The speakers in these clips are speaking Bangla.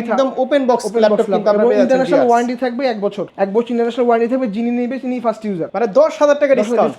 একদম ওপেন বক্স ল্যাপটপ কিন্তু আপনারা পেয়ে ইন্টারন্যাশনাল ওয়ারেন্টি থাকবে এক বছর। এক বছর ইন্টারন্যাশনাল ওয়ারেন্টি থাকবে যিনি নেবে তিনি ফার্স্ট ইউজার মানে দশ হাজার টাকা ডিসকাউন্ট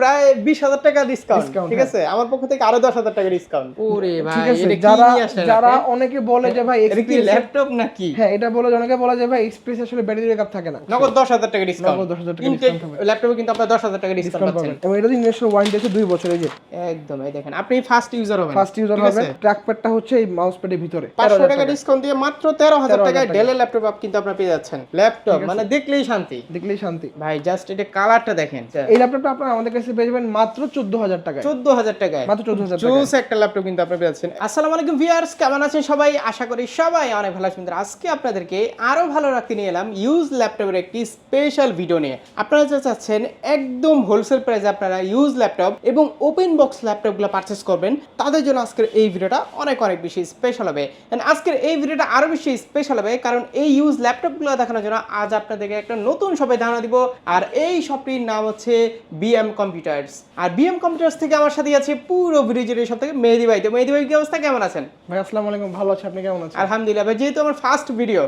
প্রায় বিশ হাজার টাকা ডিসকাউন্ট ঠিক আছে? আমার পক্ষ থেকে আরও দশ হাজার টাকা ডিসকাউন্ট ওরে ভাই ঠিক আছে এটা যারা যারা অনেকে বলে যে ভাই এক্সপ্রেস ল্যাপটপ নাকি? হ্যাঁ এটা বলে অনেকে বলে যে ভাই এক্সপ্রেস আসলে ব্যাটারি ব্যাকআপ থাকে না। নগদ দশ হাজার টাকা ডিসকাউন্ট নগদ 10,000 টাকা discount হবে। ল্যাপটপে কিন্তু আপনার দশ হাজার টাকা ডিসকাউন্ট ডিসকাউন্ট পাচ্ছেন। পাবেন। এবং এটা ইন্টারন্যাশনাল ওয়ারেন্টি আছে দুই বছরের যে। একদম এই দেখেন আপনি ফার্স্ট ইউজার হবেন ফার্স্ট ইউজার ঠিক হবে আছে? হচ্ছে এই মাউস প্যাডের ভিতরে। পাঁচশো টাকা ডিসকাউন্ট দিয়ে মাত্র তেরো হাজার 13,000 টাকায় ডেলের ল্যাপটপ কিন্তু আপনারা পেয়ে যাচ্ছেন। ল্যাপটপ মানে দেখলেই শান্তি। দেখলেই শান্তি। ভাই জাস্ট এটা কালারটা দেখেন। এই ল্যাপটপটা আপনারা আমাদের কাছে পেয়ে যাবেন মাত্র চোদ্দ হাজার টাকায়। চোদ্দ হাজার টাকায়। মাত্র চোদ্দ হাজার জুস একটা ল্যাপটপ কিন্তু আপনারা পেয়ে যাচ্ছেন। আসসালামু আলাইকুম ভিউয়ার্স কেমন আছেন সবাই? আশা করি সবাই অনেক ভালো আছেন। আজকে আপনাদেরকে আরও ভালো রাখতে নিয়ে এলাম ইউজ ল্যাপটপের একটি স্পেশাল ভিডিও নিয়ে। আপনারা যা চাচ্ছেন একদম হোলসেল প্রাইসে আপনারা ইউজ ল্যাপটপ এবং ওপেন বক্স ল্যাপটপগুলো পারচেস করবেন তাদের জন্য আজকের এই ভিডিওটা অনেক অনেক বেশি স্পেশাল হবে। And আজকের এই ভিডিওটা আরও বেশি স্পেশাল হবে কারণ এই ইউজ ল্যাপটপগুলো দেখানোর জন্য আজ আপনাদেরকে একটা নতুন শপে ধারণা দিব আর এই শপটির নাম হচ্ছে বিএম কম্পিউটার্স আর বিএম কম্পিউটার্স থেকে আমার সাথে আছে পুরো ভিডিও সব থেকে মেহেদি ভাই। তো মেহেদি ভাই কি অবস্থা? কেমন আছেন? ভাই আসসালামু আলাইকুম। ভালো আছে আপনি কেমন আছেন? আলহামদুলিল্লাহ। ভাই যেহেতু আমার ফার্স্ট ভিডিও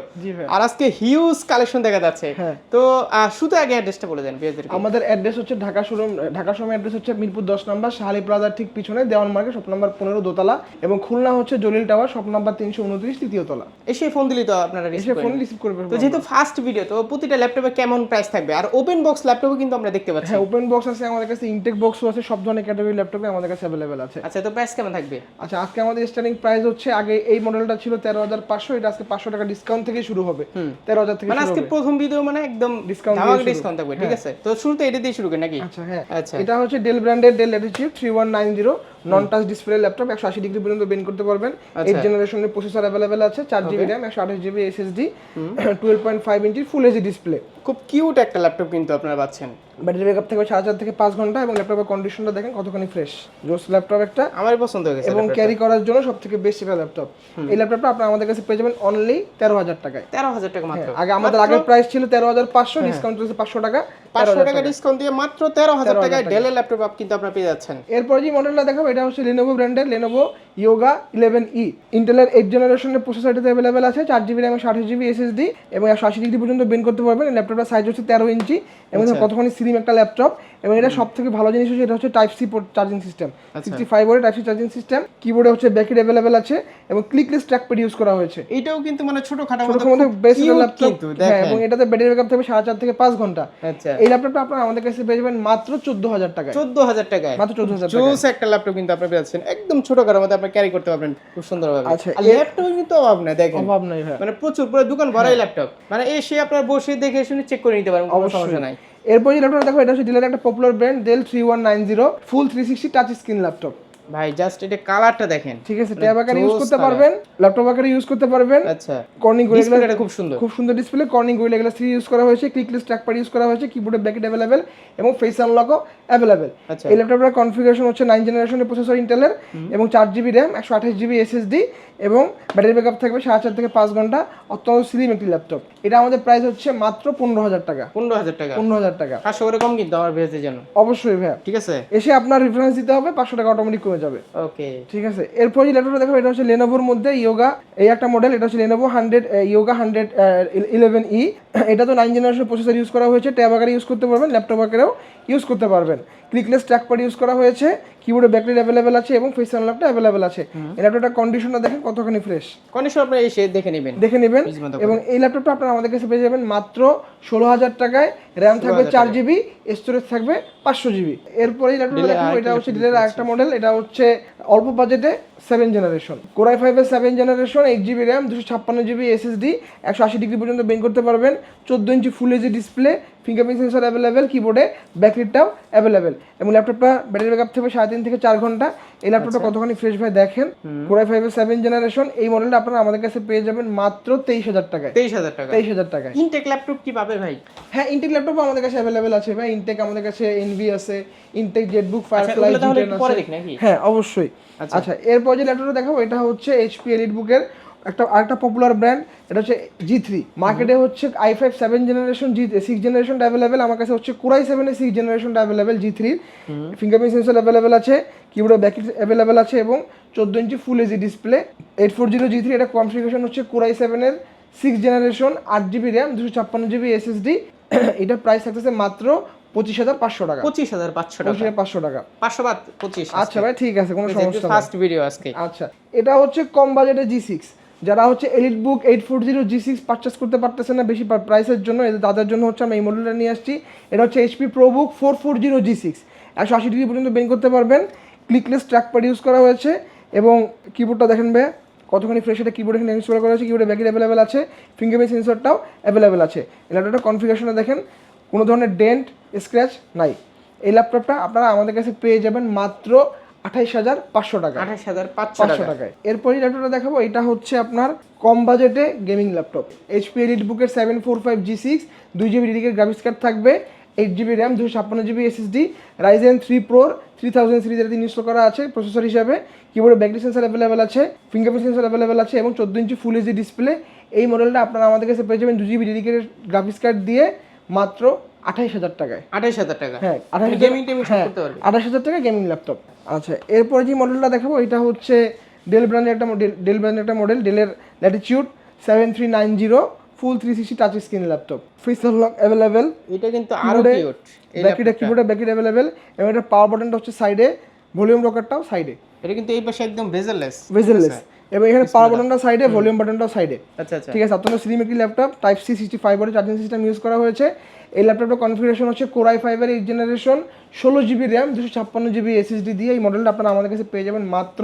আর আজকে হিউজ কালেকশন দেখা যাচ্ছে হ্যাঁ। তো শুধু আগে অ্যাড্রেসটা বলে দেন আমাদের অ্যাড্রেস হচ্ছে Dhaka showroom Dhaka showroom address হচ্ছে মিরপুর দশ নম্বর শাহালি প্লাজার ঠিক পিছনে দেওয়ান মার্কেট শপ নম্বর পনেরো দোতলা এবং খুলনা হচ্ছে জলিল টাওয়ার শপ নম্বর তিনশো উনত্রিশ তৃতীয় তলা। এসে ফোন দিলি তো আপনারা এসে ফোন রিসিভ করবে তো যেহেতু ফার্স্ট ভিডিও তো প্রতিটা ল্যাপটপে কেমন প্রাইস থাকবে? আর ওপেন বক্স ল্যাপটপও কিন্তু আমরা দেখতে পাচ্ছি। হ্যাঁ ওপেন বক্স আছে আমাদের কাছে ইনটেক বক্সও আছে সব ধরনের ক্যাটাগরি ল্যাপটপে আমাদের কাছে অ্যাভেলেবেল আছে। আচ্ছা তো প্রাইস কেমন থাকবে? আচ্ছা আজকে আমাদের স্টার্টিং প্রাইস হচ্ছে আগে এই মডেলটা ছিল তেরো হাজার পাঁচশো এটা আজকে পাঁচশো টাকা ডিসকাউন্ট থেকে শুরু হবে। তেরো হাজার থেকে মানে আজকে প্রথম ভিডিও মানে একদম ডিসকাউন্ট ডিসকাউন্ট থাকবে ঠিক আছে? তো শুরুতে এটা দিয়ে শুরু করি নাকি? আচ্ছা হ্যাঁ। আচ্ছা। এটা হচ্ছে ডেল ব্র্যান্ডের Dell Latitude three one nine zero non touch display laptop একশো আশি ডিগ্রি পর্যন্ত বেন করতে পারবেন। এইট জেনারেশনের প্রসেসর অ্যাভেলেবেল আছে চার জিবি র্যাম একশো আঠাশ GB SSD twelve point five inch full HD display খুব কিউট একটা ল্যাপটপ কিন্তু আপনারা পাচ্ছেন। ব্যাটারি ব্যাকআপ থেকে সাড়ে চার থেকে পাঁচ ঘণ্টা এবং ল্যাপটপের কন্ডিশনটা দেখেন কতখানি ফ্রেশ জোস ল্যাপটপ একটা। আমারই পছন্দ হয়ে গেছে এবং ক্যারি করার জন্য সব থেকে বেস্ট একটা ল্যাপটপ এই ল্যাপটপটা আপনার আমাদের কাছে পেয়ে যাবেন অনলি তেরো হাজার টাকায়। তেরো হাজার টাকা মাত্র। হ্যাঁ, আগে আমাদের আগের প্রাইস ছিল তেরো হাজার পাঁচশো ডিসকাউন্ট চলছে পাঁচশো টাকা। পাঁচশো টাকা ডিসকাউন্ট দিয়ে মাত্র তেরো হাজার টাকায় ডেলের ল্যাপটপ কিন্তু আপনারা পেয়ে যাচ্ছেন। এরপর যে মডেলটা দেখাবো এটা হচ্ছে লেনোভো ব্র্যান্ডের ইয়োগা ইলেভেন ই ইন্টেলের এইট জেনারেশনের প্রসেসরটিতে অ্যাভেলেবেল আছে চার জিবি র্যাম আঠাশ জিবি এসএসডি এবং একশো আশি ডিগ্রি পর্যন্ত বেন করতে পারবেন। ল্যাপটপটার সাইজ হচ্ছে তেরো ইঞ্চি এবং আচ্ছা। কতখানি স্লিম একটা ল্যাপটপ এবং এটা সব থেকে ভালো জিনিস হচ্ছে এটা হচ্ছে টাইপ সি চার্জিং সিস্টেম আচ্ছা। Sixty five watt type C charging system কিবোর্ডে হচ্ছে ব্যাকেট অ্যাভেলেবেল আছে এবং ক্লিকলেস ট্র্যাক প্যাড ইউজ করা হয়েছে। এটাও কিন্তু মানে ছোটখাটো ছোট মধ্যে বেস্ট ল্যাপটপ এবং এটাতে ব্যাটারি ব্যাকআপ থাকবে সাড়ে চার থেকে পাঁচ ঘণ্টা। আচ্ছা। এই ল্যাপটপটা আপনারা আমাদের কাছে পেয়ে যাবেন মাত্র চোদ্দ হাজার টাকায়। চোদ্দ হাজার টাকায়। মাত্র চোদ্দ হাজার জোস একটা ল্যাপটপ কিন্তু আপনারা পেয়ে যাচ্ছেন। একদম ছোট ঘরের মধ্যে আপনি ক্যারি করতে পারবেন খুব সুন্দর ভাবে আচ্ছা, ল্যাপটপ কিন্তু অভাব নাই দেখেন। অভাব নাই ভাই। মানে প্রচুর পুরো দোকান ভরাই ল্যাপটপ মানে এসে আপনার বসে দেখে শুনে চেক করে নিতে পারেন কোনো সমস্যা নাই। এরপর যে ল্যাপটপ দেখো এটা হচ্ছে ডিলার একটা popular brand Dell three one nine zero full three sixty touch screen laptop ভাই জাস্ট এটা কালারটা দেখেন। ঠিক আছে ট্যাব আকারে ইউজ করতে পারবেন ল্যাপটপ আকারে ইউজ করতে পারবেন। আচ্ছা। কর্নিং গোরিলা ডিসপ্লেটা খুব সুন্দর। খুব সুন্দর display Corning Gorilla glass three use করা হয়েছে ক্লিকলেস ট্র্যাকপ্যাড ইউজ করা হয়েছে কিবোর্ডে ব্যাকেট অ্যাভেলেবেল এবং ফেস আনলকও আচ্ছা। এই ল্যাপটপটার কনফিগারেশন হচ্ছে নাইন জেনারেশনের প্রসেসর ইন্টেলের এবং চার জিবি র্যাম একশো আঠাশ জিবি এসএসডি এবং ব্যাটারি ব্যাকআপ থাকবে সাড়ে চার থেকে পাঁচ ঘণ্টা অত্যন্ত স্লিম একটি ল্যাপটপ এটা আমাদের প্রাইস হচ্ছে মাত্র পনেরো হাজার টাকা। পনেরো হাজার টাকা। পনেরো হাজার টাকা। পাঁচশো করে কম কিন্তু আমার ভেজের জন্য। অবশ্যই ভাইয়া। ঠিক আছে? এসে আপনার রেফারেন্স দিতে হবে পাঁচশো টাকা অটোমেটিক কমে যাবে। ওকে। ঠিক আছে? এরপর যে ল্যাপটপটা দেখো এটা হচ্ছে লেনোভোর মধ্যে ইয়োগা এই একটা মডেল এটা হচ্ছে Lenovo hundred Yoga hundred eleven E এটা তো নাইন জেনারেশন প্রসেসর ইউজ করা হয়েছে। ট্যাব আকারে ইউজ করতে পারবেন ল্যাপটপ আকারেও। ইউজ করতে পারবেন। ক্লিকলেস ট্র্যাকপ্যাড ইউজ করা হয়েছে কিবোর্ডে ব্যাটারি অ্যাভেলেবেল আছে এবং ফেস আনলকটা অ্যাভেলেবেল আছে। এই ল্যাপটপটা কন্ডিশনটা দেখেন কতখানি ফ্রেশ কন্ডিশন আপনারা এসে দেখে নেবেন। দেখে নেবেন এবং এই ল্যাপটপটা আপনারা আমাদের কাছে পেয়ে যাবেন মাত্র ষোলো হাজার টাকায়। র্যাম থাকবে চার জিবি স্টোরেজ থাকবে পাঁচশো জিবি এরপরে এই ল্যাপটপটা Dell-এর দেখো আরেকটা এটা হচ্ছে ডিলের একটা মডেল এটা হচ্ছে অল্প বাজেটে সেভেন জেনারেশন কোরাই ফাইভের seven generation eight GB RAM দুশো ছাপ্পান্ন জিবি এসএসডি একশো আশি ডিগ্রি পর্যন্ত বেন করতে পারবেন। চোদ্দ inch full HD display fingerprint sensor available কিবোর্ডে ব্যাটারিটাও অ্যাভেলেবেল এবং ল্যাপটপটা ব্যাটারি ব্যাকআপ থেকে সাড়ে তিন থেকে চার ঘণ্টা। এই ল্যাপটপটা আচ্ছা। কতখানি ফ্রেশ ভাই দেখেন? কোরাই ফাইভের সেভেন জেনারেশন এই মডেলটা আপনারা আমাদের কাছে পেয়ে যাবেন মাত্র তেইশ হাজার টাকায়। তেইশ হাজার টাকা। তেইশ হাজার টাকায়। ইনটেক ল্যাপটপ কি পাবে ভাই? হ্যাঁ ইনটেক ল্যাপটপ আমাদের কাছে অ্যাভেলেবেল আছে ভাই। ইনটেক আমাদের কাছে এনভি আছে ইনটেক জেটবুক ফায়ারফ্লাই? হ্যাঁ অবশ্যই। আচ্ছা। আচ্ছা এরপর যে ল্যাপটপটা দেখাবো এটা হচ্ছে এইচপি এলিট বুকের একটা আরেকটা পপুলার ব্র্যান্ড এটা হচ্ছে জি থ্রি মার্কেটে হচ্ছে i five seven generation G six জেনারেশনটা available আমার কাছে হচ্ছে কুরাই সেভেনের সিক্স জেনারেশনটা অ্যাভেলেবেল জি থ্রির ফিঙ্গারপ্রিন্ট সেন্সর অ্যাভেলেবেল আছে কিবোর্ডে ব্যাকেট অ্যাভেলেবেল আছে এবং চোদ্দ inch full AG display eight four zero G three এটা কনফিগারেশন হচ্ছে কোরাই সেভেনের সিক্স জেনারেশন আট জিবি র্যাম দুশো ছাপ্পান্ন জিবি এসএসডি এটা প্রাইস থাকতেছে মাত্র পঁচিশ হাজার পাঁচশো টাকা। পঁচিশ হাজার পাঁচশো টাকা। পাঁচশো টাকা। পাঁচশো বাদ পঁচিশ আচ্ছা ভাই ঠিক আছে কোনো সমস্যা নেই। ফার্স্ট ভিডিও আজকে। আচ্ছা এটা হচ্ছে কম বাজেটে জি সিক্স যারা হচ্ছে Elite Book eight four zero G six purchase করতে পারতেছে না বেশি প্রাইসের জন্য, এদের তাদের জন্য হচ্ছে আমরা এই মডেলটা নিয়ে আসছি। এটা হচ্ছে HP ProBook four four zero G six একশো আশি ডিগ্রি পর্যন্ত বেন করতে পারবেন। ক্লিকলেস ট্র্যাক প্যাড ইউজ করা হয়েছে এবং কিবোর্ডটা দেখেন বে কতখানি ফ্রেশ এটা কিবোর্ড এখানে ইনস্টল করা হয়েছে। কিবোর্ডে ব্যাকেট অ্যাভেলেবেল আছে ফিঙ্গারপ্রিন্ট সেন্সরটাও অ্যাভেলেবেল আছে। এই ল্যাপটপটা কনফিগারেশনে দেখেন, কোনো ধরনের ডেন্ট স্ক্র্যাচ নাই। এই ল্যাপটপটা আপনারা আমাদের কাছে পেয়ে যাবেন মাত্র আঠাইশ হাজার পাঁচশো টাকা। আঠাশ হাজার পাঁচশো টাকায়। এরপরই ল্যাপটপটা দেখাবো এটা হচ্ছে আপনার কম বাজেটে গেমিং ল্যাপটপ এইচপি এলিট বুকের seven four five G six দুই জিবি ডিডিকের গ্রাফিক্স কার্ড থাকবে এইট জিবি র্যাম দুশো ছাপ্পান্ন জিবি এসএসডি রাইজেন থ্রি প্রোর থ্রি থাউজেন্ড সিরিজ ইনস্টল করা আছে প্রসেসর হিসাবে। কিবোর্ডে ব্যাটারি সেন্সার অ্যাভেলেবেল আছে ফিঙ্গারপ্রিন্ট সেন্সার অ্যাভেলেবেল আছে এবং চোদ্দ ইঞ্চি ফুল এইচডি ডিসপ্লে এই মডেলটা আপনারা আমাদের কাছে পেয়ে যাবেন দু জিবি ডিডিকের গ্রাফিক্স কার্ড দিয়ে মাত্র আঠাইশ হাজার টাকায়। আঠাশ হাজার টাকা? হ্যাঁ আঠাশ গেমিং টেমিং হ্যাঁ আঠাশ হাজার টাকা গেমিং ল্যাপটপ আচ্ছা এরপরে যে মডেলটা দেখাবো এটা হচ্ছে ডেল ব্র্যান্ডের একটা মডেল ডেল ব্র্যান্ডের একটা মডেল ডেলের Latitude seven three nine zero full three sixty touch screen laptop fridge lock available এটা কিন্তু আরও কিউট ব্যাকিটা কিবোর্ডে ব্যাকিট অ্যাভেলেবেল এবং এটা পাওয়ার বাটনটা হচ্ছে সাইডে ভলিউম রকারটাও সাইডে এটা কিন্তু এই পাশে একদম বেজেললেস ভেজেললেস এবং এখানে পাওয়ার বাটনটা সাইডে ভলিউম বাটনটাও সাইডে আচ্ছা আচ্ছা। ঠিক আছে অত্যন্ত স্লিম একটি laptop type C sixty five ওয়াটের চার্জিং সিস্টেম ইউজ করা হয়েছে। এই ল্যাপটপটার কনফিগারেশন হচ্ছে কোরাই ফাইভের এইট জেনারেশন ষোলো জিবি র্যাম দুশো ছাপ্পান্ন জিবি এসএসডি দিয়ে এই মডেলটা আপনারা আমাদের কাছে পেয়ে যাবেন মাত্র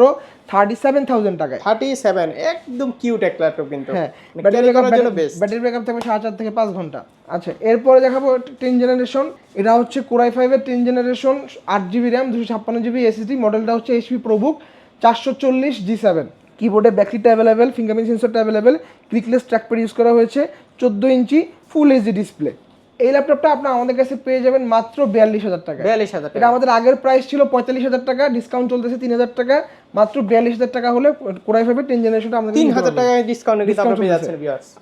থার্টি সেভেন থাউজেন্ড টাকায়। থার্টি সেভেন একদম কিউট এক ল্যাপটপ কিন্তু। হ্যাঁ বেস্ট ব্যাটারি ব্যাকআপ থাকবে সাড়ে চার থেকে পাঁচ ঘণ্টা। আচ্ছা এরপরে দেখাবো টেন জেনারেশন এটা হচ্ছে কোরাই ফাইভের টেন জেনারেশন আট জিবি র্যাম দুশো ছাপ্পান্ন জিবি এসএসডি মডেলটা হচ্ছে এইচপি প্রবুক চারশো চল্লিশ জি সেভেন কিবোর্ডে ব্যাকলিটটা অ্যাভেলেবেল ফিঙ্গারপ্রিন্ট সেন্সরটা অ্যাভেলেবেল ক্লিকলেস ট্র্যাকপ্যাড ইউজ করা হয়েছে চোদ্দ ইঞ্চি ফুল এইচডি ডিসপ্লে এই ল্যাপটপটা আপনার আমাদের কাছে পেয়ে যাবেন মাত্র বিয়াল্লিশ হাজার টাকা বিয়াল্লিশ হাজার এটা আমাদের আগের প্রাইস ছিল পঁয়তাল্লিশ হাজার টাকা ডিসকাউন্ট চলতেছে তিন হাজার টাকা মাত্র বিয়াল্লিশ হাজার টাকা হলে কোরাই ফাইভের টেন জেনারেশনটা আমাদের তিন হাজার টাকা ডিসকাউন্ট আপনারা পেয়ে। যাচ্ছেন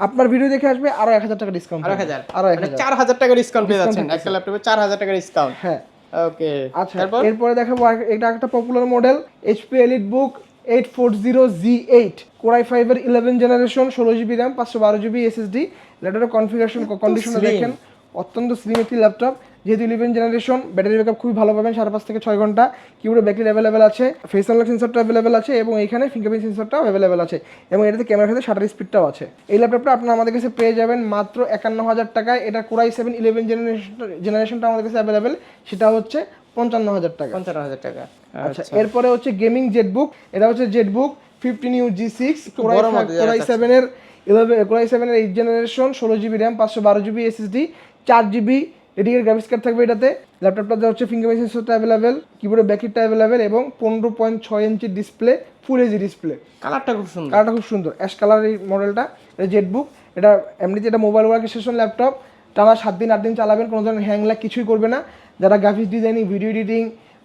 আপনার ভিডিও দেখে আসবে আরও এক হাজার টাকা ডিসকাউন্ট আরও এক হাজার। আরও এক মানে চার হাজার টাকা ডিসকাউন্ট পেয়ে যাচ্ছেন একটা ল্যাপটপে চার হাজার টাকা ডিসকাউন্ট হ্যাঁ। ওকে আচ্ছা এরপরে দেখাবো এটা একটা popular model HP Elite Book eight four zero G eight Core i ফাইভের ইলেভেন জেনারেশন ষোলো জিবি র্যাম পাঁচশো বারো জিবি এসএসডি ল্যাপটপের কনফিগারেশন কন্ডিশন দেখেন অত্যন্ত স্লিম একটি ল্যাপটপ যেহেতু ইলেভেন জেনারেশন ব্যাটারি ব্যাকআপ খুবই ভালো পাবেন সাড়ে পাঁচ থেকে ছয় ঘণ্টা। কিবোর্ডে ব্যাটারি অ্যাভেলেবেল আছে ফেস আনলক সেন্সরটা অ্যাভেলেবেল আছে এবং এখানে ফিঙ্গারপ্রিন্ট সেন্সরটাও অ্যাভেলেবেল আছে এবং এটাতে ক্যামেরার সাথে শাটার স্পিডটাও আছে। এই ল্যাপটপটা আপনারা আমাদের কাছে পেয়ে যাবেন মাত্র একান্ন হাজার টাকায়। এটা Core i seven eleven generation জেনারেশনটা আমাদের কাছে অ্যাভেলেবেল সেটা হচ্ছে পঞ্চান্ন হাজার টাকা। পঞ্চান্ন হাজার টাকা। আচ্ছা এরপরে হচ্ছে গেমিং জেটবুক এটা হচ্ছে ZenBook fifteen U G six Core i সেভেনের ইলেভেন কোরাই সেভেনের এইট জেনারেশন ষোলো জিবি র্যাম পাঁচশো বারো জিবি এসএসডি চার জিবি এডিকের গ্রাফিক্স কার্ড থাকবে এটাতে। ল্যাপটপটাতে হচ্ছে ফিঙ্গারপ্রিন্ট সেন্সরটা অ্যাভেলেবেল কিবোর্ডে ব্যাকিটটা অ্যাভেলেবেল এবং পনেরো পয়েন্ট ছয় inch display full HD display কালারটা খুব সুন্দর। কালারটা খুব সুন্দর। অ্যাশ কালার এই মডেলটা এটা জেটবুক এটা এমনিতে এটা মোবাইল ওয়ার্ক স্টেশন ল্যাপটপ টানা সাত দিন আট দিন চালাবেন কোনো ধরনের হ্যাং ল্যাগ কিছুই করবে না। যারা গ্রাফিক্স ডিজাইনিং ভিডিও এডিটিং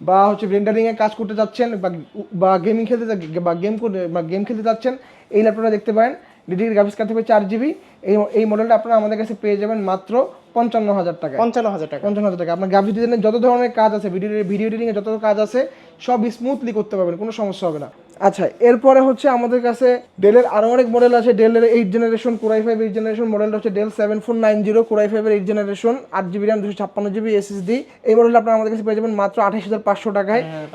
বা হচ্ছে রেন্ডারিং এ কাজ করতে যাচ্ছেন বা গেমিং খেলতে বা গেম বা গেম খেলতে যাচ্ছেন, এই ল্যাপটপটা দেখতে পারেন। ডিডির গ্রাফিক্স কার্ড থাকবে চার জিবি এই এই মডেলটা আপনারা আমাদের কাছে পেয়ে যাবেন মাত্র পঞ্চান্ন হাজার টাকা পঞ্চান্ন হাজার টাকা। পঞ্চান্ন হাজার টাকা। আপনার গ্রাফিক্স ডিজাইনের যত ধরনের কাজ আছে ভিডিও ভিডিও এডিটিংয়ে যত কাজ আছে সব স্মুথলি করতে পারবেন কোনো সমস্যা হবে না। আচ্ছা এরপরে হচ্ছে আমাদের কাছে ডেলের আরও অনেক মডেল আছে। ডেলের eight generation Core i five eight generation মডেলটা হচ্ছে Dell seven four nine zero Core i ফাইভের এইট জেনারেশন আট জিবি র্যাম দুশো ছাপ্পান্ন জিবি এসএসডি এই মডেলটা আপনার আমাদের কাছে পেয়ে যাবেন মাত্র আঠাশ হাজার পাঁচশো টাকায়। হ্যাঁ,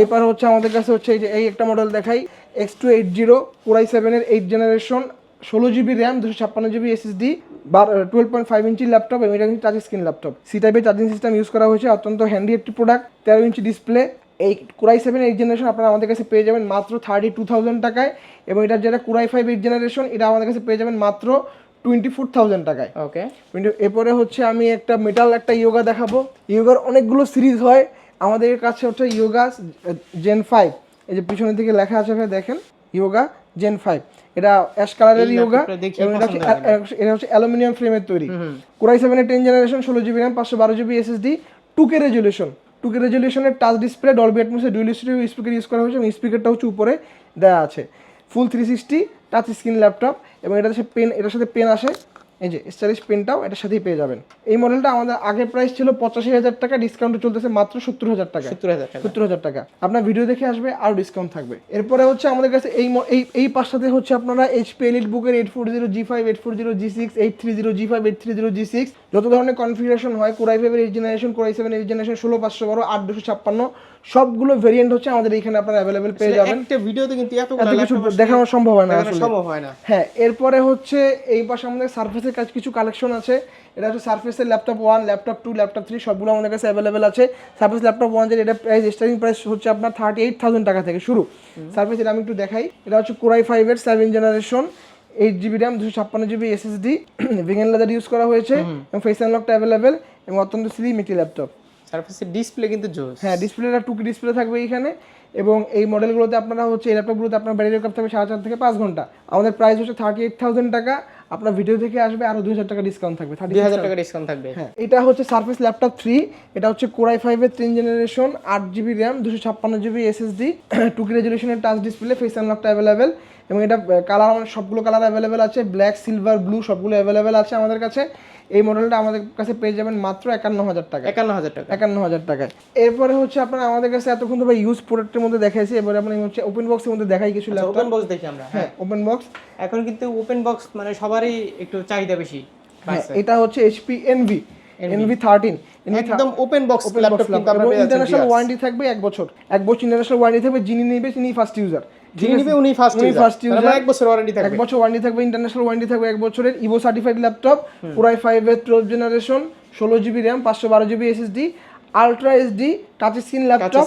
এরপর হচ্ছে আমাদের কাছে হচ্ছে এই যে এই একটা মডেল দেখাই X two eight zero Core i সেভেনের এইট জেনারেশন ষোলো জিবি র্যাম দুশো ছাপ্পান্ন জিবি এসএসডি বার twelve point five inch laptop এবং এটা কিন্তু টাচ স্ক্রিন ল্যাপটপ সি টাইপের চার্জিং সিস্টেম ইউজ করা হয়েছে অত্যন্ত হ্যান্ডি একটি প্রোডাক্ট তেরো ইঞ্চি ডিসপ্লে এই কুরাই সেভেন এইট জেনারেশন আপনারা আমাদের কাছে পেয়ে যাবেন মাত্র থার্টি টু থাউজেন্ড টাকায় এবং এটার যেটা কুরাই ফাইভ এইট জেনারেশন এটা আমাদের কাছে পেয়ে যাবেন মাত্র টোয়েন্টি ফোর থাউজেন্ড টাকায়। ওকে কিন্তু এরপরে হচ্ছে আমি একটা মেটাল একটা ইয়োগা দেখাবো। ইয়োগার অনেকগুলো সিরিজ হয়। আমাদের কাছে হচ্ছে ইয়োগা জেন ফাইভ এই যে পিছনের দিকে লেখা আছে ভাই দেখেন। ইয়োগা জেন ফাইভ এটা অ্যাশ কালারের ইয়োগা এবং এটা হচ্ছে এটা হচ্ছে অ্যালুমিনিয়াম ফ্রেমের তৈরি। কোরাই সেভেনের টেন জেনারেশন ষোলো জিবি র্যাম পাঁচশো বারো GB SSD two K resolution two K রেজুলেশনের touch display Dolby অ্যাটমসের ডুয়েল স্টুডিও স্পিকার ইউজ করা হয়েছে এবং স্পিকারটা হচ্ছে উপরে দেওয়া আছে। Full three sixty touch screen laptop এবং এটা হচ্ছে পেন এটার সাথে পেন আসে। এই যে স্টাইলিশ পেনটাও এটার সাথেই পেয়ে যাবেন। এই মডেলটা আমাদের আগের প্রাইস ছিল পঁচাশি হাজার টাকা ডিসকাউন্ট চলতেছে মাত্র সত্তর হাজার টাকা। সত্তর হাজার সত্তর হাজার টাকা। আপনার ভিডিও দেখে আসবে আর ডিসকাউন্ট থাকবে। এরপরে হচ্ছে আমাদের কাছে এই এই এই পাশটাতে হচ্ছে আপনারা এইচপি এলিট বুকের eight four zero G five eight four zero G six eight three zero G five eight three zero G six যত ধরনের কনফিগারেশন হয় কোরাই ফাইভের eight generation Core i seven eight generation ষোলো পাঁচশো বারো আট দুশো ছাপ্পান্ন। সবগুলো ভেরিয়েন্ট হচ্ছে আমাদের এখানে আপনারা অ্যাভেলেবেল পেয়ে যাবেন। একটা ভিডিওতে কিন্তু এত কিছু দেখানো সম্ভব হয় না আসলে। সম্ভব হয় না। হ্যাঁ এরপরে হচ্ছে এই পাশে আমাদের সার্ফেসের কাছে কিছু কালেকশন আছে। এটা হচ্ছে সার্ফেসের laptop one laptop two laptop three সবগুলো আমাদের কাছে অ্যাভেলেবেল আছে। সার্ফেস ল্যাপটপ ওয়ান যেটা এটা প্রাইস স্টার্টিং প্রাইস হচ্ছে আপনার থার্টি এইট থাউজেন্ড টাকা থেকে শুরু। সার্ফেস এটা আমি একটু দেখাই। এটা হচ্ছে কোরাই ফাইভের seven generation eight GB RAM দুশো ছাপ্পান্ন GB SSD vegan leather use করা হয়েছে এবং ফেস আনলকটা অ্যাভেলেবেল এবং অত্যন্ত স্লিম একটি ল্যাপটপ সার্ফেসের ডিসপ্লে কিন্তু জোস। হ্যাঁ ডিসপ্লেটা টুকি ডিসপ্লে থাকবে এখানে এবং এই মডেলগুলোতে আপনারা হচ্ছে এই ল্যাপটপগুলোতে আপনার ব্যাটারি ব্যাকআপ থাকবে সাড়ে চার থেকে পাঁচ ঘণ্টা। আমাদের প্রাইস হচ্ছে থার্টি এইট থাউজেন্ড টাকা। আপনার ভিডিও থেকে আসবে আরও দুই হাজার টাকা ডিসকাউন্ট থাকবে থার্টি হাজার টাকা ডিসকাউন্ট থাকবে। হ্যাঁ এটা হচ্ছে সার্ফেস ল্যাপটপ থ্রি এটা হচ্ছে কোরাই ফাইভের তিন জেনারেশন আট জিবি র্যাম দুশো ছাপ্পান্ন জিবি এসএসডি টুকি রেজলিউশনের টাচ ডিসপ্লে ফেস আনলকটা অ্যাভেলেবেল এবং এটা কালার আমাদের সবগুলো কালার অ্যাভেলেবেল আছে ব্ল্যাক সিলভার ব্লু সবগুলো অ্যাভেলেবেল আছে আমাদের কাছে। এই মডেলটা আমাদের কাছে পেয়ে যাবেন মাত্র একান্ন হাজার টাকা একান্ন হাজার টাকা একান্ন হাজার টাকায়। এরপরে হচ্ছে আপনার আমাদের কাছে এতক্ষণ ভাই ইউজ প্রোডাক্টের মধ্যে দেখাইছি এবারে আপনি হচ্ছে ওপেন বক্সের মধ্যে দেখাই কিছু ওপেন বক্স দেখি আমরা হ্যাঁ ওপেন বক্স এখন কিন্তু ওপেন বক্স মানে সবারই একটু চাহিদা বেশি। হ্যাঁ এটা হচ্ছে এইচপি এনভি এনভি থার্টিন একদম ওপেন বক্স ল্যাপটপ কিন্তু ইন্টারন্যাশনাল ওয়ারেন্টি থাকবে এক বছর। এক বছর ইন্টারন্যাশনাল ওয়ারেন্টি থাকবে যিনি নেবে তিনি ফার্স্ট ইউজার যিনি নিবে উনি ফার্স্ট উনি ফার্স্ট ফার্স্ট ইউজার এক বছর ওয়ারেন্টি এক থাকবে বছর ওয়ারেন্টি থাকবে ইন্টারন্যাশনাল ওয়ারেন্টি থাকবে এক বছরের ইভো সার্টিফাইড ল্যাপটপ পুরাই টুয়েলভ জেনারেশন ষোলো জিবি র্যাম পাঁচশো বারো GB SSD ultra SD touch screen laptop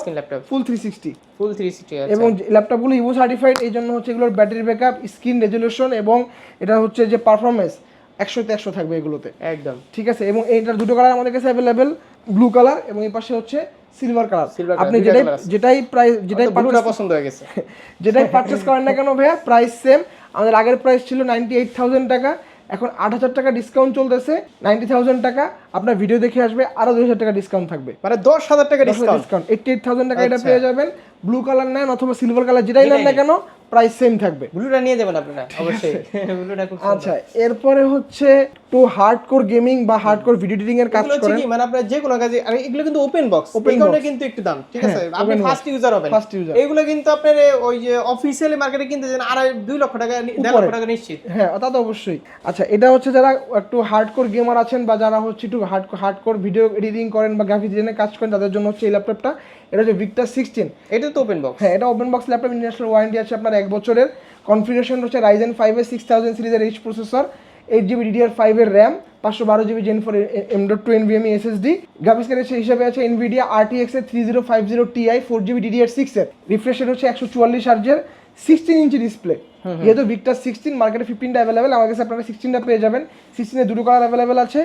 full three sixty full 360 আছে এবং ল্যাপটপগুলো ইভো সার্টিফাইড এই জন্য হচ্ছে এগুলোর ব্যাটারি ব্যাকআপ স্ক্রিন রেজলিউশন এবং এটা হচ্ছে যে পারফরমেন্স একশোতে একশো থাকবে এগুলোতে। একদম। ঠিক আছে? এবং এইটার দুটো কালার আমাদের কাছে অ্যাভেলেবেল ব্লু কালার এবং এই পাশে হচ্ছে সিলভার কালার আপনি যেটাই যেটাই প্রাইস যেটাই ব্লুটা পছন্দ হয়ে গেছে। যেটাই পারচেস করেন না কেন ভাইয়া প্রাইস সেম আমাদের আগের প্রাইস ছিল নাইনটি এইট থাউজেন্ড টাকা এখন আট হাজার টাকা ডিসকাউন্ট চলতেছে নাইনটি থাউজেন্ড টাকা। আপনার ভিডিও দেখে আসবে আরও দুই হাজার টাকা ডিসকাউন্ট থাকবে। মানে দশ হাজার টাকা discount discount eighty eight thousand টাকা এটা আচ্ছা। পেয়ে যাবেন। ব্লু কালার নেন অথবা সিলভার কালার যেটাই নেন না কেন প্রাইস সেম থাকবে। ব্লুটা নিয়ে যাবেন আপনারা অবশ্যই। ব্লুটা খুব আচ্ছা এরপরে হচ্ছে একটু হার্ড কোর গেমিং বা হার্ড কোর ভিডিও এডিটিং এর কাজ করেন। মানে আপনার যে কোনো কাজে আর এগুলো কিন্তু ওপেন বক্স এই কারণে কিন্তু একটু দাম ঠিক হ্যাঁ, আছে? আপনি ফার্স্ট ইউজার হবেন। First user। এগুলো কিন্তু আপনার ওই যে অফিসিয়ালি মার্কেটে কিনতে যান আড়াই দুই লক্ষ টাকা দেড় লক্ষ টাকা নিশ্চিত। হ্যাঁ তা তো অবশ্যই। আচ্ছা এটা হচ্ছে যারা একটু হার্ডকোর গেমার আছেন বা যারা হচ্ছে একটু হার্ড হার্ডকোর ভিডিও এডিটিং করেন বা গ্রাফিক ডিজাইনের কাজ করেন তাদের জন্য হচ্ছে এই ল্যাপটপটা এটা হচ্ছে ভিক্টার সিক্সটিন এটা তো ওপেন বক্স হ্যাঁ এটা open box laptop international warranty আছে আপনার এক বছরের। কনফিগারেশন হচ্ছে রাইজেন ফাইভের সিক্স থাউজেন্ড সিরিজের H processor eight GB DDR ফাইভের র্যাম পাঁচশো বারো GB Gen four M dot two NVMe SSD graphics কার্ডের হিসাবে আছে এনভিডিয়া আরটিএক্স এর three zero five zero Ti four GB DDR six এর। রিফ্রেশ রেট হচ্ছে একশো চুয়াল্লিশ হার্জের সিক্সটিন ইঞ্চি ডিসপ্লে যেহেতু ভিক্টার সিক্সটিন মার্কেটে ফিফটিনটা অ্যাভেলেবেল আমার কাছে আপনারা সিক্সটিনটা পেয়ে যাবেন। সিক্সটিনের দুটো কালার অ্যাভেলেবেল আছে।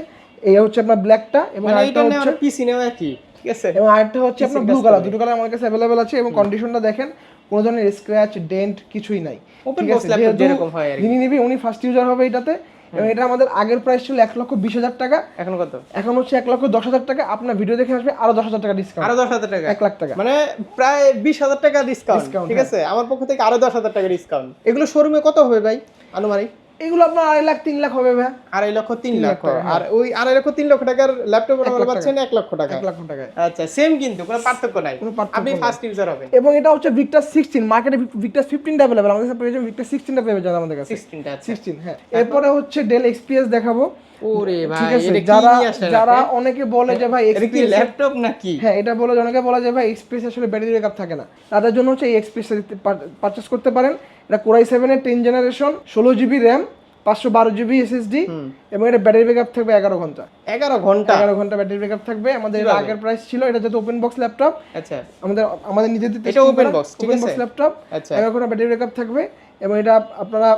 এই হচ্ছে আপনার ব্ল্যাকটা এবং মানে আরেকটা হচ্ছে পিসি নেওয়া কি ঠিক আছে? এবং আরেকটা হচ্ছে আপনার ব্লু কালার দুটো কালার আমার কাছে অ্যাভেলেবেল আছে এবং কন্ডিশনটা দেখেন কোনো ধরনের স্ক্র্যাচ ডেন্ট কিছুই নাই। যিনি নিবি উনি ফার্স্ট ইউজার হবে এটাতে। এবং এটা আমাদের আগের প্রাইস ছিল এক লক্ষ বিশ হাজার টাকা। এখন কত? এখন হচ্ছে এক লক্ষ দশ হাজার টাকা। আপনার ভিডিও দেখে আসবে আরও দশ হাজার টাকা ডিসকাউন্ট আরও দশ হাজার টাকা। এক লাখ টাকা। মানে প্রায় বিশ হাজার টাকা ডিসকাউন্ট ঠিক হ্যাঁ। আছে? আমার পক্ষ থেকে আরও দশ হাজার টাকা ডিসকাউন্ট এগুলো শোরুমে কত হবে ভাই আনুমানিক? এগুলো আপনার আড়াই লাখ তিন লাখ হবে ভাই। আড়াই লক্ষ তিন লাখ হ্যাঁ। আর ওই আড়াই লক্ষ তিন লক্ষ টাকার ল্যাপটপ আপনারা পাচ্ছেন এক লক্ষ টাকা। এক লক্ষ টাকা। আচ্ছা সেম কিন্তু কোনো পার্থক্য নাই। কোনো পার্থক্য আপনি ফার্স্ট ইউজার হবেন। এবং এটা হচ্ছে ভিক্টার সিক্সটিন মার্কেটে ভিক্টার ফিফটিনটা অ্যাভেলেবেল আমাদের কাছে পেয়ে যাবেন ভিক্টার সিক্সটিনটা পেয়ে যাবেন আমাদের কাছে। সিক্সটিনটা সিক্সটিন হ্যাঁ। এরপরে হচ্ছে ডেল এক্সপিএস দেখাবো। ওরে ভাই যারা যারা অনেকে বলে যে ভাই ল্যাপটপ নাকি? হ্যাঁ এটা বলে অনেকে বলা যায় ভাই এক্সপ্রেস আসলে ব্যাটারি ব্যাকআপ থাকে না। তাদের জন্য হচ্ছে এই এক্সপ্রেস পারচেস করতে পারেন। এটা কোরাই সেভেনের টেন জেনারেশন ষোলো জিবি র্যাম পাঁচশো বারো জিবি এসএসডি এবং এটা ব্যাটারি ব্যাকআপ থাকবে এগারো ঘণ্টা। এগারো ঘণ্টা? এগারো ঘণ্টা ব্যাটারি ব্যাকআপ থাকবে। আমাদের আগের প্রাইস ছিল এটা যেহেতু ওপেন বক্স ল্যাপটপ আচ্ছা। আমাদের আমাদের নিজেদের ওপেন বক্স ল্যাপটপ। এগারো ঘণ্টা ব্যাটারি ব্যাকআপ থাকবে এবং এটা আপনারা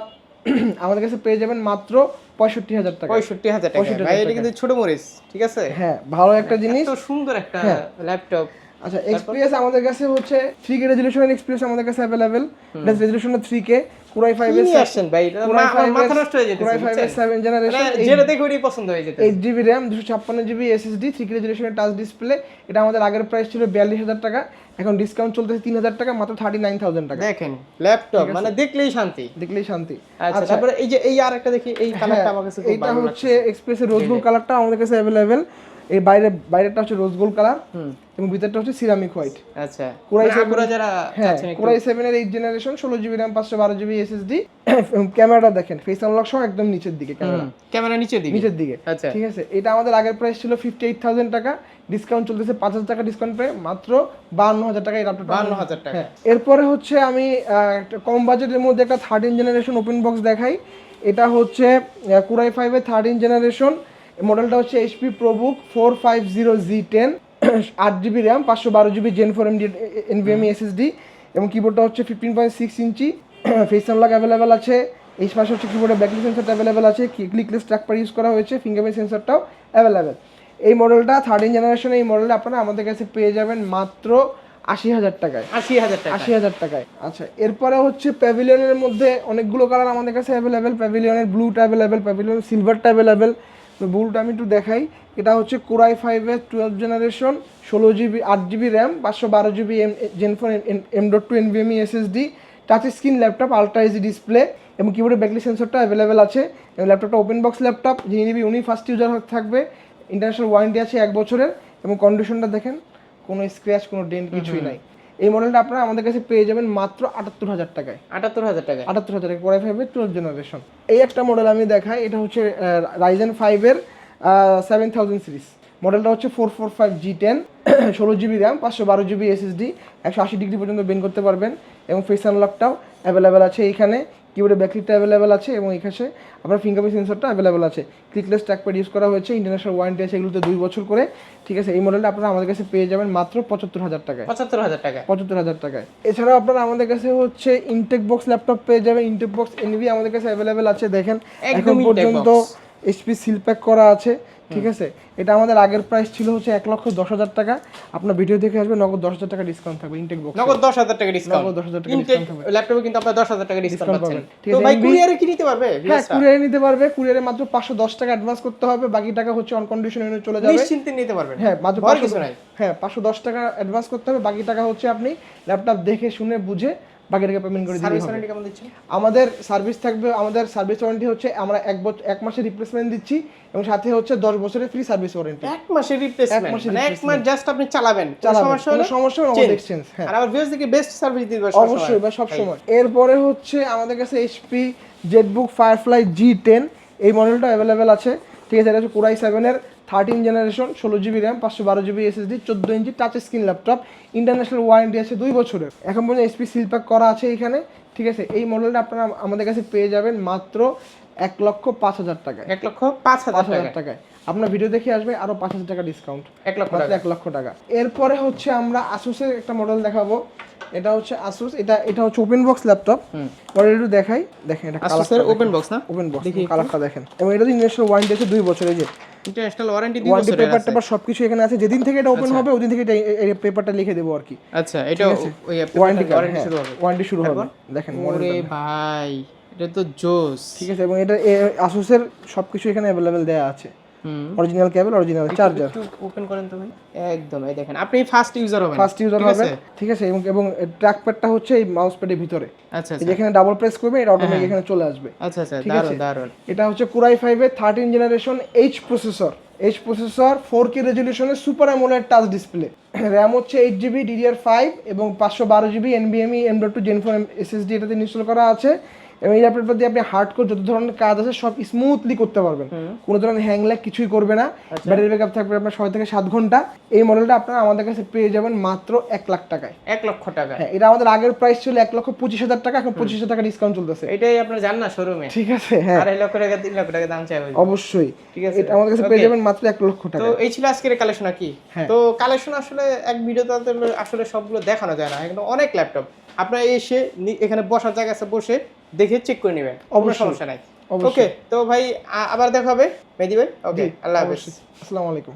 আমাদের কাছে পেয়ে যাবেন মাত্র পঁয়ষট্টি হাজার টাকা। পঁয়ষট্টি হাজার টাকা 65,000 ভাই এটা কিন্তু ছোট মরিচ ঠিক আছে? হ্যাঁ ভালো একটা জিনিস। সুন্দর একটা। ল্যাপটপ আচ্ছা এক্সপিরিয়েন্স আমাদের কাছে হচ্ছে থ্রি কে রেজলিউশনের এক্সপিরিয়েন্স আমাদের কাছে available resolution three K Core i five কি এর আসছেন ভাই? এটা মাথা নষ্ট হয়ে যেতেছে কুরাই ফাইভ এর বুঝছেন? সেভেন জেনারেশন যেটা দেখে ওটাই পছন্দ হয়ে যেতে এইট জিবি র্যাম দুশো ছাপ্পান্ন জিবি এসএসডি থ্রি রেজলিউশনের টাচ ডিসপ্লে এটা আমাদের আগের প্রাইস ছিল বিয়াল্লিশ হাজার টাকা এখন ডিসকাউন্ট চলতেছে তিন হাজার টাকা মাত্র থার্টি নাইন থাউজেন্ড টাকা। দেখেন ল্যাপটপ মানে দেখলেই শান্তি। দেখলেই শান্তি। আচ্ছা তারপরে এই যে এই আরেকটা দেখি এই কালারটা আমার কাছে খুব ভালো হচ্ছে এক্সপ্রেসের রোজ কালারটা আমাদের কাছে অ্যাভেলেবেল এই বাইরে বাইরেটা হচ্ছে রোজ গোল্ড কালার এবং ভিতরটা হচ্ছে সিরামিক হোয়াইট আচ্ছা। Core i7 মানে যারা হ্যাঁ কোরাই সেভেন এর এইট জেনারেশন ষোলো জিবি র্যাম পাঁচশো বারো জিবি এসএসডি ক্যামেরাটা দেখেন ফেস আনলক সহ একদম নিচের দিকে ক্যামেরা ক্যামেরা নিচের দিকে। নিচের দিকে। আচ্ছা। ঠিক আছে এটা আমাদের আগের প্রাইস ছিল ফিফটি এইট থাউজেন্ড টাকা ডিসকাউন্ট চলতেছে পাঁচ হাজার টাকা ডিসকাউন্ট পেয়ে মাত্র বান্ন হাজার টাকা ল্যাপটপটা বান্ন হাজার টাকা। হ্যাঁ এরপরে হচ্ছে আমি একটা কম বাজেটের মধ্যে একটা থার্টিন জেনারেশন ওপেন বক্স দেখাই। এটা হচ্ছে কুরাই ফাইভের থার্টিন জেনারেশন মডেলটা হচ্ছে HP ProBook four five zero G ten আট জিবি র্যাম পাঁচশো বারো GB Gen four M D NVMe SSD এবং কিবোর্ডটা হচ্ছে fifteen point six inch. Face unlock available আছে। এই পাশে হচ্ছে কিবোর্ডে ব্যাকলি সেন্সারটা অ্যাভেলেবেল আছে। ক্লিকলেস ট্র্যাকপার ইউজ করা হয়েছে। ফিঙ্গারপ্রিন্ট সেন্সারটাও অ্যাভেলেবেল এই মডেলটা থার্টিন জেনারেশনের এই মডেলটা আপনারা আমাদের কাছে পেয়ে যাবেন মাত্র আশি হাজার টাকায়। আশি হাজার টাকা আশি হাজার টাকায়। আচ্ছা এরপরে হচ্ছে প্যাভিলিয়নের মধ্যে অনেকগুলো কালার আমাদের কাছে অ্যাভেলেবেল প্যাভিলিয়নের ব্লুটা অ্যাভেলেবেল প্যাভিলিয়ন সিলভারটা অ্যাভেলেবেল ব্লুটা আমি একটু দেখাই। এটা হচ্ছে কোরাই ফাইভের টুয়েলভ জেনারেশন ষোলো জিবি আট জিবি র্যাম পাঁচশো বারো GB M Gen four M dot two NVMe SSD touch screen laptop ultra easy display এবং কিবোর্ডে ব্যাকলি সেন্সরটা অ্যাভেলেবেল আছে। এবং ল্যাপটপটা ওপেন বক্স ল্যাপটপ যিনি নিবি উনি ফার্স্ট ইউজার থাকবে। ইন্টারন্যাশনাল ওয়ারেন্টি আছে এক বছরের এবং কন্ডিশনটা দেখেন কোনো স্ক্র্যাচ কোনো ডেন্ট কিছুই নাই। এই মডেলটা আপনারা আমাদের কাছে পেয়ে যাবেন মাত্র আটাত্তর হাজার টাকায়। আটাত্তর হাজার টাকা আটাত্তর হাজার টাকা ফাইভ ফাইভের টুয়েলভ জেনারেশন এই একটা মডেল আমি দেখাই এটা হচ্ছে রাইজেন ফাইভের সেভেন থাউজেন্ড সিরিজ মডেলটা হচ্ছে four four five G ten ষোলো জিবি র্যাম পাঁচশো বারো জিবি এসএসডি একশো আশি ডিগ্রি পর্যন্ত বেন করতে পারবেন এবং ফেস আনলকটাও অ্যাভেলেবেল আছে এইখানে। কিবোর্ডে ব্যাকলিটটা অ্যাভেলেবেল আছে এবং এখানে আপনার ফিঙ্গারপ্রিন্ট সেন্সরটা অ্যাভেলেবেল আছে। ক্লিকলেস ট্র্যাকপ্যাড ইউজ করা হয়েছে ইন্টারন্যাশনাল ওয়ারেন্টি আছে এগুলোতে দুই বছর করে। ঠিক আছে এই মডেলটা আপনারা আমাদের কাছে পেয়ে যাবেন মাত্র পঁচাত্তর হাজার টাকায়। পঁচাত্তর হাজার টাকা পঁচাত্তর হাজার টাকায়। এছাড়াও আপনারা আমাদের কাছে হচ্ছে ইনটেক বক্স ল্যাপটপ পেয়ে যাবেন। ইনটেক বক্স এনভি আমাদের কাছে অ্যাভেলেবেল আছে দেখেন। এখন পর্যন্ত। এইচপি সিল প্যাক করা আছে। ঠিক আছে? এটা আমাদের আগের প্রাইস ছিল হচ্ছে এক লক্ষ দশ হাজার টাকা। আপনার ভিডিও দেখে আসবে নগদ দশ হাজার টাকা ডিসকাউন্ট থাকবে ইনটেক বক্স নগদ দশ হাজার টাকা ডিসকাউন্ট নগদ 10,000 টাকা ইনটেক discount হবে। ল্যাপটপে কিন্তু আপনার দশ হাজার টাকা ডিসকাউন্ট পাবেন। তো ভাই কুরিয়ারে কি নিতে পারবে? হ্যাঁ? কুরিয়ারে নিতে পারবে। কুরিয়ারে মাত্র পাঁচশো দশ টাকা অ্যাডভান্স করতে হবে বাকি টাকা হচ্ছে অন কন্ডিশন চলে যাবে। নিশ্চিন্তে নিতে পারবেন। হ্যাঁ মাত্র পাঁচশো হ্যাঁ পাঁচশো দশ টাকা অ্যাডভান্স করতে হবে বাকি টাকা হচ্ছে আপনি ল্যাপটপ দেখে শুনে বুঝে বাকি টাকা পেমেন্ট করে দিচ্ছেন? আমাদের সার্ভিস থাকবে আমাদের সার্ভিস ওয়ারেন্টি হচ্ছে আমরা এক বছর এক মাসের রিপ্লেসমেন্ট দিচ্ছি এবং সাথে হচ্ছে দশ বছরের ফ্রি সার্ভিস ওয়ারেন্টি এক মাসের রিপ্লেসমেন্ট এক মানে এক মাস জাস্ট আপনি চালাবেন। সমস্যা হলে সমস্যা হলে আমাদের এক্সচেঞ্জ হ্যাঁ। আর আমার থেকে বেস্ট সার্ভিস দিবে অবশ্যই বা সব সময় এরপরে হচ্ছে আমাদের কাছে HP ZBook Firefly G ten এই মডেলটা অ্যাভেলেবেল আছে। ঠিক আছে এটা হচ্ছে কোরাই সেভেনের থার্টিন জেনারেশন ষোলো জিবি র্যাম পাঁচশো বারো জিবি এসএসডি চোদ্দ inch touch screen laptop international warranty আছে দুই বছরের। এখন পর্যন্ত এসপি সিল প্যাক করা আছে এখানে ঠিক আছে? এই মডেলটা আপনারা আমাদের কাছে পেয়ে যাবেন মাত্র এক লক্ষ পাঁচ হাজার টাকায়। এক লক্ষ পাঁচ হাজার টাকায়। আপনার ভিডিও দেখে আসবে আরও পাঁচ হাজার টাকা ডিসকাউন্ট এক লক্ষ টাকা। এক লক্ষ টাকা। এরপরে হচ্ছে আমরা আসুসের একটা মডেল দেখাবো। এটা হচ্ছে আসুস এটা এটা হচ্ছে ওপেন বক্স ল্যাপটপ মডেল একটু দেখাই। দেখেন এটা আসুসের ওপেন বক্স না? ওপেন বক্স কালারটা দেখেন। এবং এটা ইন্টারন্যাশনাল ওয়ারেন্টি আছে দুই বছর এই যে। ইন্টারন্যাশনাল ওয়ারেন্টি দুই ওয়ারেন্টি বছরের পেপার টেপার সবকিছু এখানে আছে। যেদিন থেকে এটা ওপেন হবে ওদিন থেকে এটা এই পেপারটা লিখে দেবো আর কি। আচ্ছা এটা ওই ওয়ারেন্টি ওয়ারেন্টি শুরু হবে। ওয়ারেন্টি শুরু হবে। দেখেন ওরে ভাই এটা তো জোস। ঠিক আছে এবং এটা আসুসের সবকিছু এখানে অ্যাভেলেবেল দেওয়া আছে। Original cable original charger open করেন তো ভাই। একদম এই দেখেন আপনি ফার্স্ট ইউজার হবেন ফার্স্ট ইউজার ঠিক হবে আছে? ঠিক আছে এবং এবং ট্র্যাক প্যাডটা হচ্ছে এই মাউস প্যাডের ভিতরে। আচ্ছা আচ্ছা। যেখানে ডাবল প্রেস করবে এটা অটোমেটিক এখানে চলে আসবে। আচ্ছা আচ্ছা দারুণ দারুণ এটা হচ্ছে কুরাই ফাইভের thirteen generation H processor H processor four K রেজলিউশনের super AMOLED touch display RAM হচ্ছে এইট জিবি ডিডিআর ফাইভ এবং পাঁচশো বারো GB এনবিএমই M dot two Gen four SSD এটাতে ইনস্টল করা আছে। এবং এই ল্যাপটপটা দিয়ে আপনি হার্ড কোর যত ধরনের কাজ আছে সব স্মুথলি করতে পারবেন। কোনো ধরনের হ্যাং ল্যাগ কিছুই করবে না। ব্যাটারি ব্যাকআপ থাকবে আপনার ছয় থেকে সাত ঘণ্টা। এই মডেলটা আপনারা আমাদের কাছে পেয়ে যাবেন মাত্র এক লাখ টাকায়। এক লক্ষ টাকা। হ্যাঁ এটা আমাদের আগের প্রাইস ছিল এক লক্ষ পঁচিশ হাজার টাকা এখন পঁচিশ হাজার টাকা ডিসকাউন্ট চলতেছে। এটাই আপনার জান না শোরুমে ঠিক আছে হ্যাঁ। আড়াই লক্ষ টাকা তিন লক্ষ টাকা দাম চাইবে অবশ্যই। ঠিক আছে। এটা আমাদের কাছে পেয়ে যাবেন মাত্র এক লক্ষ টাকা। তো এই ছিল আজকের কালেকশন আর কি? হ্যাঁ। তো কালেকশন আসলে এক ভিডিওতে আসলে সবগুলো দেখানো যায় না। এখানে অনেক ল্যাপটপ আপনারা এসে এখানে বসার জায়গা আছে বসে দেখে চেক করে নেবেন। কোনো অবশ্যই। সমস্যা নাই। ওকে তো ভাই আবার দেখা হবে? মেহেদি ভাই? ওকে আল্লাহ হাফেজ। আসসালামু আলাইকুম।